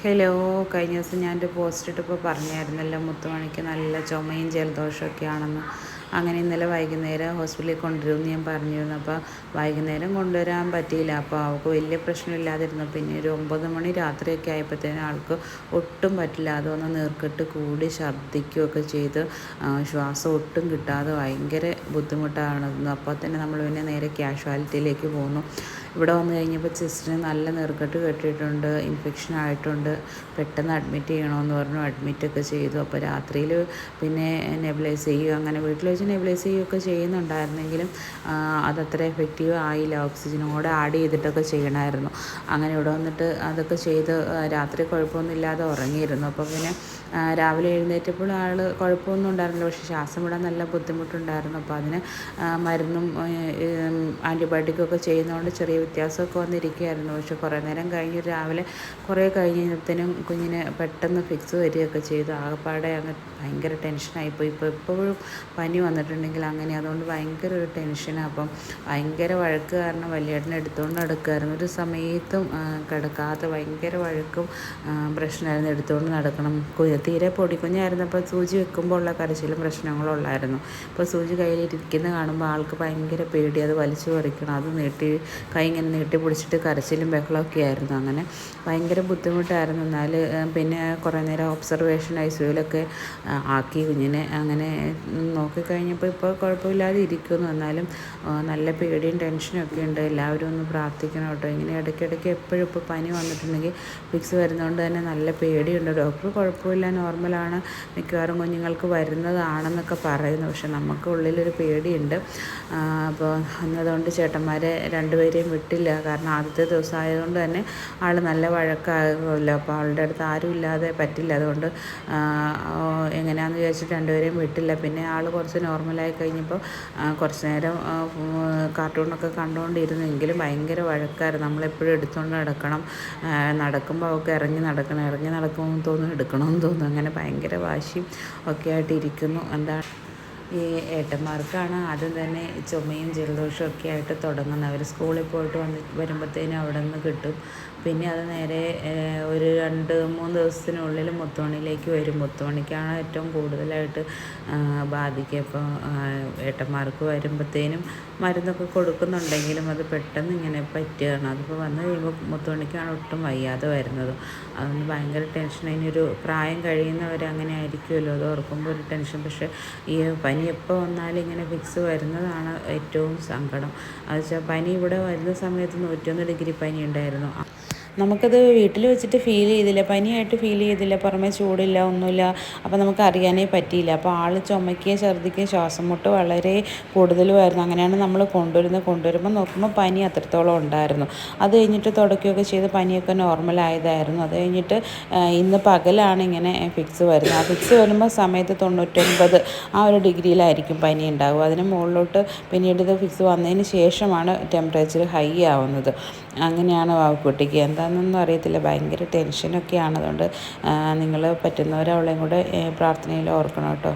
Hello കഴിഞ്ഞ ദിവസം ഞാൻ എന്റെ പോസ്റ്റ് ഇട്ടപ്പോൾ പറഞ്ഞായിരുന്നല്ലോ മുത്തുമണിക്ക് നല്ല ചുമയും ജലദോഷമൊക്കെ ആണെന്ന്. അങ്ങനെ ഇന്നലെ വൈകുന്നേരം ഹോസ്പിറ്റലിൽ കൊണ്ടുവരുമെന്ന് ഞാൻ പറഞ്ഞിരുന്നു. അപ്പോൾ വൈകുന്നേരം കൊണ്ടുവരാൻ പറ്റിയില്ല. അപ്പോൾ അവൾക്ക് വലിയ പ്രശ്നമില്ലാതിരുന്നു. പിന്നെ ഒരു ഒമ്പത് മണി രാത്രിയൊക്കെ ആയപ്പോഴത്തേനും ആൾക്ക് ഒട്ടും പറ്റില്ല. അതൊന്ന് നീർക്കെട്ട് കൂടി ഛർദ്ദിക്കുകയൊക്കെ ചെയ്ത് ശ്വാസം ഒട്ടും കിട്ടാതെ ഭയങ്കര ബുദ്ധിമുട്ടാണ് അപ്പോൾ തന്നെ നമ്മൾ പിന്നെ നേരെ ക്യാഷ്വാലിറ്റിയിലേക്ക് പോന്നു ഇവിടെ വന്നു കഴിഞ്ഞപ്പോൾ ചെസ്റ്റിന് നല്ല നീർക്കെട്ട് കെട്ടിയിട്ടുണ്ട് ഇൻഫെക്ഷൻ ആയിട്ടുണ്ട്. പെട്ടെന്ന് അഡ്മിറ്റ് ചെയ്യണമെന്ന് പറഞ്ഞു. അഡ്മിറ്റൊക്കെ ചെയ്തു. അപ്പോൾ രാത്രിയിൽ പിന്നെ നെബിലൈസ് ചെയ്യുക അങ്ങനെ വീട്ടിൽ വെച്ച് നെബിലൈസ് ചെയ്യുകയൊക്കെ ചെയ്യുന്നുണ്ടായിരുന്നെങ്കിലും അതത്ര എഫക്റ്റീവ് ആയില്ല. ഓക്സിജനോടെ ആഡ് ചെയ്തിട്ടൊക്കെ ചെയ്യണമായിരുന്നു. അങ്ങനെ ഇവിടെ വന്നിട്ട് അതൊക്കെ ചെയ്ത് രാത്രി കുഴപ്പമൊന്നുമില്ലാതെ ഉറങ്ങിയിരുന്നു. അപ്പോൾ പിന്നെ രാവിലെ എഴുന്നേറ്റപ്പോൾ ആൾ കുഴപ്പമൊന്നും ഉണ്ടായിരുന്നില്ല. പക്ഷേ ശ്വാസം വിടാൻ നല്ല ബുദ്ധിമുട്ടുണ്ടായിരുന്നു. അപ്പോൾ അതിന് മരുന്നും ആന്റിബയോട്ടിക്കൊക്കെ ചെയ്യുന്നതുകൊണ്ട് ചെറിയ വ്യത്യാസമൊക്കെ വന്നിരിക്കുകയായിരുന്നു. പക്ഷെ കുറേ നേരം കഴിഞ്ഞ് രാവിലെ കുറേ കഴിഞ്ഞപ്പോഴത്തേനും കുഞ്ഞിന് പെട്ടെന്ന് ഫിക്സ് വരികയൊക്കെ ചെയ്തു. ആകെപ്പാടെ അങ്ങ് ഭയങ്കര ടെൻഷനായിപ്പോയി ഇപ്പോൾ എപ്പോഴും പനി വന്നിട്ടുണ്ടെങ്കിൽ അങ്ങനെ അതുകൊണ്ട് ഭയങ്കര ഒരു ടെൻഷനാണ് അപ്പം ഭയങ്കര വഴക്ക് കാരണം വലിയേട്ടനെ എടുത്തുകൊണ്ട് നടക്കുമായിരുന്നു ഒരു സമയത്തും കിടക്കാതെ ഭയങ്കര വഴക്കും പ്രശ്നമായിരുന്നു എടുത്തുകൊണ്ട് നടക്കണം. തീരെ പൊടിക്കുഞ്ഞായിരുന്നപ്പോൾ സൂചി വെക്കുമ്പോൾ ഉള്ള കരച്ചിലും പ്രശ്നങ്ങളും ഉള്ളായിരുന്നു. ഇപ്പോൾ സൂചി കയ്യിലിരിക്കുന്ന കാണുമ്പോൾ ആൾക്ക് ഭയങ്കര പേടി. അത് വലിച്ചു പറിക്കണം അത് നീട്ടി കൈ ഇങ്ങനെ നീട്ടി പിടിച്ചിട്ട് കരച്ചിലും ബഹളമൊക്കെ ആയിരുന്നു അങ്ങനെ. ഭയങ്കര ബുദ്ധിമുട്ടായിരുന്നു. എന്നാൽ പിന്നെ കുറേ നേരം ഒബ്സർവേഷൻ ഐ സിയുലൊക്കെ ആക്കി കുഞ്ഞിനെ അങ്ങനെ നോക്കിക്കഴിഞ്ഞപ്പോൾ ഇപ്പോൾ കുഴപ്പമില്ലാതെ ഇരിക്കുന്നു. എന്നാലും നല്ല പേടിയും ടെൻഷനും ഒക്കെ ഉണ്ട്. എല്ലാവരും ഒന്ന് പ്രാർത്ഥിക്കണം കേട്ടോ. ഇങ്ങനെ ഇടയ്ക്കിടയ്ക്ക് എപ്പോഴും ഇപ്പോൾ പനി വന്നിട്ടുണ്ടെങ്കിൽ ഫിക്സ് വരുന്നതുകൊണ്ട് തന്നെ നല്ല പേടിയുണ്ട്. ഡോക്ടർ കുഴപ്പമില്ല. നോർമലാണ് മിക്കവാറും കുഞ്ഞുങ്ങൾക്ക് വരുന്നതാണെന്നൊക്കെ പറയുന്നു. പക്ഷെ നമുക്ക് ഉള്ളിലൊരു പേടിയുണ്ട്. അപ്പോൾ അന്നതുകൊണ്ട് ചേട്ടന്മാരെ രണ്ടുപേരെയും വിട്ടില്ല. കാരണം ആദ്യത്തെ ദിവസം ആയതുകൊണ്ട് തന്നെ ആൾ നല്ല വഴക്കാകുമല്ലോ അപ്പോൾ ആളുടെ അടുത്ത് ആരും ഇല്ലാതെ പറ്റില്ല. അതുകൊണ്ട് എങ്ങനെയാണെന്ന് വിചാരിച്ചിട്ട് രണ്ടുപേരെയും വിട്ടില്ല. പിന്നെ ആൾ കുറച്ച് നോർമലായി കഴിഞ്ഞപ്പോൾ കുറച്ച് നേരം കാർട്ടൂണൊക്കെ കണ്ടുകൊണ്ടിരുന്നെങ്കിലും ഭയങ്കര വഴക്കായിരുന്നു. നമ്മളെപ്പോഴും എടുത്തുകൊണ്ട് നടക്കണം. നടക്കുമ്പോൾ അവൾക്ക് ഇറങ്ങി നടക്കണം. ഇറങ്ങി നടക്കുമെന്ന് തോന്നും എടുക്കണമെന്ന് തോന്നും. അങ്ങനെ ഭയങ്കര വാശിയും ഒക്കെ ആയിട്ട് ഇരിക്കുന്നു. എന്താണ് ഈ ഏട്ടന്മാർക്കാണ് ആദ്യം തന്നെ ചുമയും ജലദോഷവും ഒക്കെ ആയിട്ട് തുടങ്ങുന്നത്. അവർ സ്കൂളിൽ പോയിട്ട് വന്ന് വരുമ്പോഴത്തേനും അവിടെ നിന്ന് കിട്ടും. പിന്നെ അത് നേരെ ഒരു രണ്ട് മൂന്ന് ദിവസത്തിനുള്ളിൽ മുത്തോണിയിലേക്ക് വരും. മുത്തോണിക്കാണ് ഏറ്റവും കൂടുതലായിട്ട് ബാധിക്കുക. ഇപ്പോൾ ഏട്ടന്മാർക്ക് വരുമ്പോഴത്തേനും മരുന്നൊക്കെ കൊടുക്കുന്നുണ്ടെങ്കിലും അത് പെട്ടെന്ന് ഇങ്ങനെ പറ്റുകയാണ്. അതിപ്പോൾ വന്നു കഴിയുമ്പോൾ മുത്തോണിക്കാണ് ഒട്ടും വയ്യാതെ വരുന്നത്. അതുകൊണ്ട് ഭയങ്കര ടെൻഷൻ അതിനൊരു പ്രായം കഴിയുന്നവർ അങ്ങനെ ആയിരിക്കുമല്ലോ? അത് ഓർക്കുമ്പോൾ ഒരു ടെൻഷൻ. പക്ഷേ ഈ പനി എപ്പോൾ വന്നാലും ഇങ്ങനെ ഫിക്സ് വരുന്നതാണ് ഏറ്റവും സങ്കടം. അത് വെച്ചാൽ പനി ഇവിടെ വരുന്ന സമയത്ത് നൂറ്റൊന്ന് ഡിഗ്രി പനി ഉണ്ടായിരുന്നു. നമുക്കത് വീട്ടിൽ വെച്ചിട്ട് ഫീൽ ചെയ്തില്ല പനിയായിട്ട് ഫീൽ ചെയ്തില്ല പുറമേ ചൂടില്ല ഒന്നുമില്ല. അപ്പോൾ നമുക്ക് അറിയാനേ പറ്റിയില്ല. അപ്പോൾ ആൾ ചുമയ്ക്കുക ഛർദ്ദിക്കുക ശ്വാസം മുട്ട് വളരെ കൂടുതലുമായിരുന്നു. അങ്ങനെയാണ് നമ്മൾ കൊണ്ടുവരുന്നത്. കൊണ്ടുവരുമ്പോൾ നോക്കുമ്പോൾ പനി അത്രത്തോളം ഉണ്ടായിരുന്നു. അത് കഴിഞ്ഞിട്ട് തുടക്കുകയൊക്കെ ചെയ്ത് പനിയൊക്കെ നോർമൽ ആയതായിരുന്നു. അത് കഴിഞ്ഞിട്ട് ഇന്ന് പകലാണ് ഇങ്ങനെ ഫിക്സ് വരുന്നത്. ആ ഫിക്സ് വരുമ്പോൾ സമയത്ത് തൊണ്ണൂറ്റൊൻപത് ആ ഒരു ഡിഗ്രിയിലായിരിക്കും പനി ഉണ്ടാകുക അതിന് മുകളിലോട്ട് പിന്നീട് ഇത് ഫിക്സ് വന്നതിന് ശേഷമാണ് ടെമ്പറേച്ചർ ഹൈ ആവുന്നത്. അങ്ങനെയാണ് കുട്ടിക്ക് എന്താ എന്താണെന്നൊന്നും അറിയത്തില്ല. ഭയങ്കര ടെൻഷനൊക്കെയാണ് അതുകൊണ്ട് നിങ്ങൾ പറ്റുന്നവരവളെയും കൂടെ പ്രാർത്ഥനയിൽ ഓർക്കണം കേട്ടോ.